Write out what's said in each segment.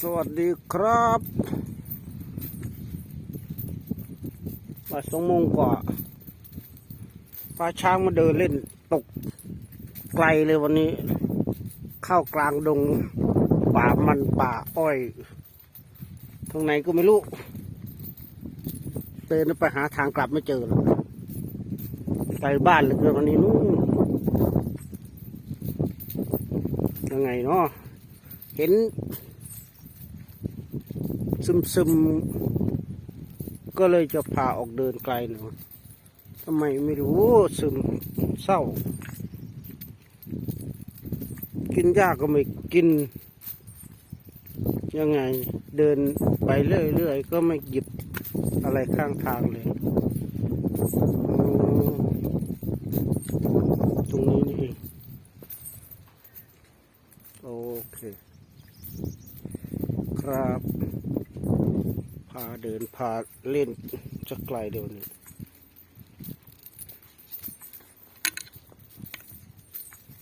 สวัสดีครับบ่ายสองโมงกว่าพาช้างมาเดินเล่นตกไกลเลยวันนี้ เข้ากลางดงป่ามันป่าอ้อยตรงไหนก็ไม่รู้เดินไปหาทางกลับไม่เจอเลยไปบ้านเหลยเกินวันนี้นู่นยังไงเนาะ เห็น ซึมซึมๆก็เลยจะพาออกเดินไกลหน่อยทำไมไม่รู้ซึมเศร้า กินยากก็ไม่กิน ยังไงเดินไปเรื่อยๆ ก็ไม่หยิบอะไรข้างทางเลย ตรงนี้นี่เองโอเค ครับ พาเดินพาเล่นจะไกลเดี๋ยวนี้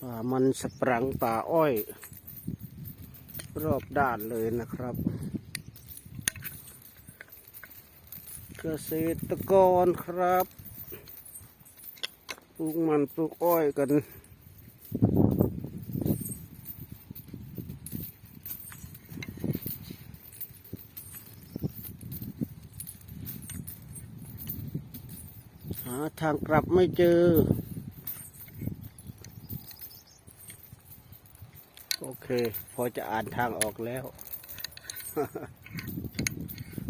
ป่ามันสปรังป่าอ้อย รอบด้านเลยนะครับ เกษตรกรครับ ปลูกมันปลูกอ้อยกัน หาทางกลับไม่เจอ โอเค พอจะอ่านทางออกแล้ว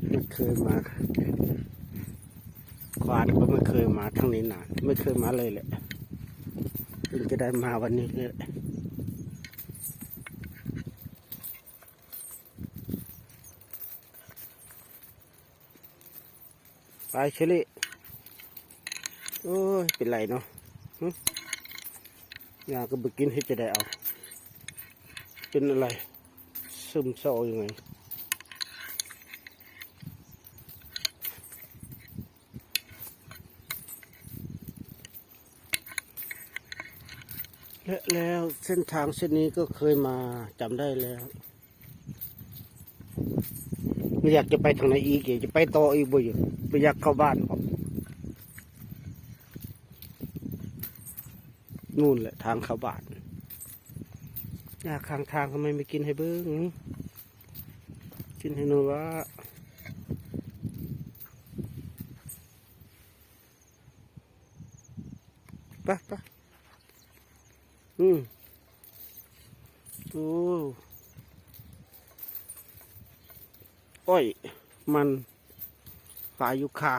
ไม่เคยมาควานก็ไม่เคยมาทั้งนี้นานไม่เคยมาเลยแหละเพิ่งจะได้มาวันนี้เลยไปเชลิ โอ้ย เป็นไรเนาะอยากก็ไปกินให้จะได้เอา เป็นอะไร ซึมเศร้ายังไงและแล้วเส้นทางเส้นนี้ก็เคยมาจำได้แล้ว ไม่อยากจะไปทางไหนอีกอยากจะไปต่ออีกบ่อยไม่อยากเข้าบ้านครับ นู่นแหละทางเข้าบ้านยากข้างทางทำไมไม่กินให้เบิ้งกินให้หนูว่าไปไปอืมโอ้อ้อย มันปลายุคา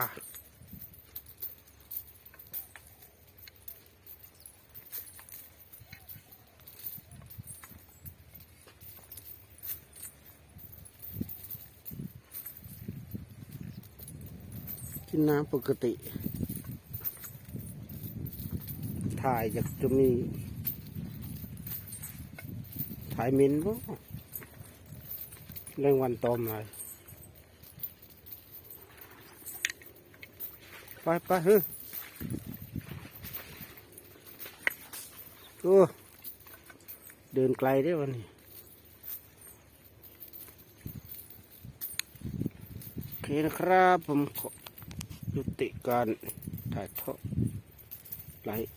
กินน้ำปกติ ถ่ายจากจะมีถ่ายมินบ่แรงวันตอมมาไปไปเฮ้ยโอ้เดินไกลได้วันนี้โอเคนะครับผมขอ ยุติการถ่ายทอดไลฟ์